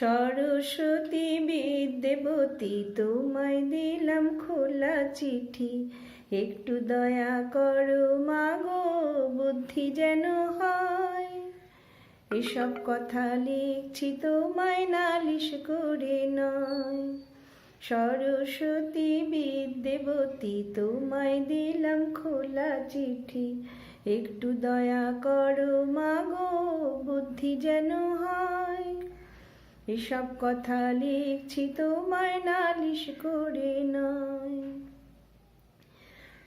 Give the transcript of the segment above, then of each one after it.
সরস্বতী বিদ্যাবতী, তোমায় দিলাম খোলা চিঠি। একটু দয়া করো মাগো, বুদ্ধি যেন হয়। এসব কথা লিখছি তোমায়, নালিশ করে নয়। সরস্বতী বিদ্যাবতী, তোমায় দিলাম খোলা চিঠি। একটু দয়া করো মাগো, বুদ্ধি যেন হয়। এসব কথা লিখছি তোমায় নালিশ করে নয়।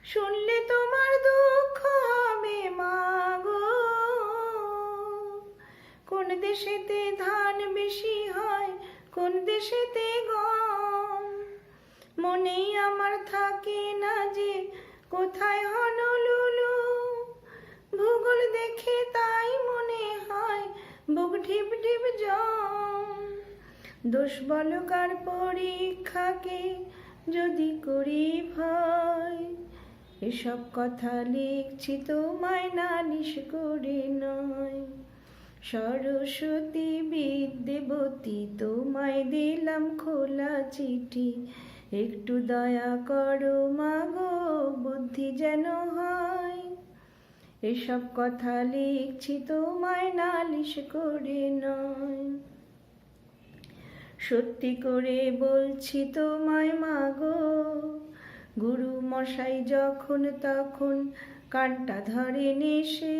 শুনলে তোমার দুঃখ হবে মাগো কোন দেশেতে ধান বেশি হয়, কোন দেশেতে গম? মনেই আমার থাকে না যে কোথায় হনলুলু ভূগোল দেখে তাই মনে হয়, বুক ঢিপ ঢিপ জম। দোষ বলকার পরীক্ষাকে যদি করি ভয়? এসব কথা লিখছি তোমায় নালিশ করে নয়। সরস্বতী বিদ্যাবতী তোমায় দিলাম খোলা চিঠি। একটু দয়া করো মাগো, বুদ্ধি যেন হয়। এসব কথা লিখছি তোমায় নালিশ করে নয়। সত্যি করে বলছি তোমায় মাগো গুরু মশাই যখন তখন কানটা ধরে নেশে,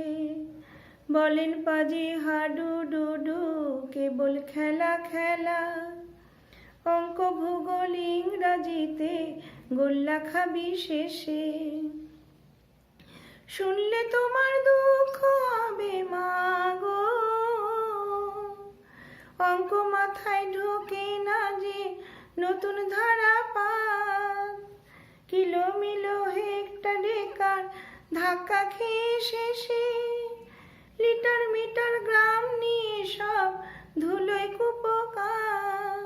বলেন পাজি হাডু ডুডু, কেবল খেলা খেলা। অঙ্ক, ভূগোল, ইংরাজিতে গোল্লা খাবি শেষে। শুনলে তোমার দুঃখ হবে মাগো অঙ্ক মাথায় নতুন ধারা পাক কিলো মিলো হেক্টর একার, ধাক্কা খেয়ে শেষে। লিটার মিটার গ্রাম নিয়ে সব ধুলোয় কুপকার।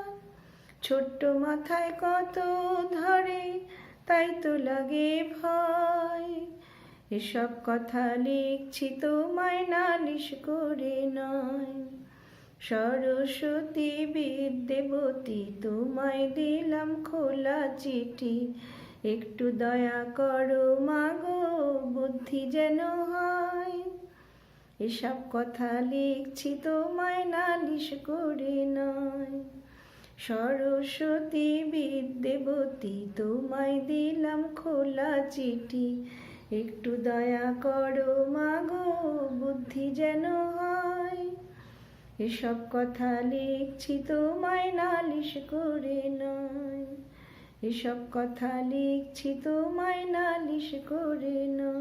ছোট্ট মাথায় কত ধরে, তাই তো লাগে ভয়। এসব কথা লিখছি তোমায় নালিশ করে নয়। সরস্বতী বিদ্যাবতী, তোমায় দিলাম খোলা চিঠি। একটু দয়া করো মাগো, বুদ্ধি যেন হয়। এসব কথা লিখছি তোমায়, নালিশ করে নয়। সরস্বতী বিদ্যাবতী, তোমায় দিলাম খোলা চিঠি। একটু দয়া করো মাগো, বুদ্ধি যেন হয়। এসব কথা লিখছি তোমায় নালিশ করে নয়। এসব কথা লিখছি তোমায় নালিশ করে নয়।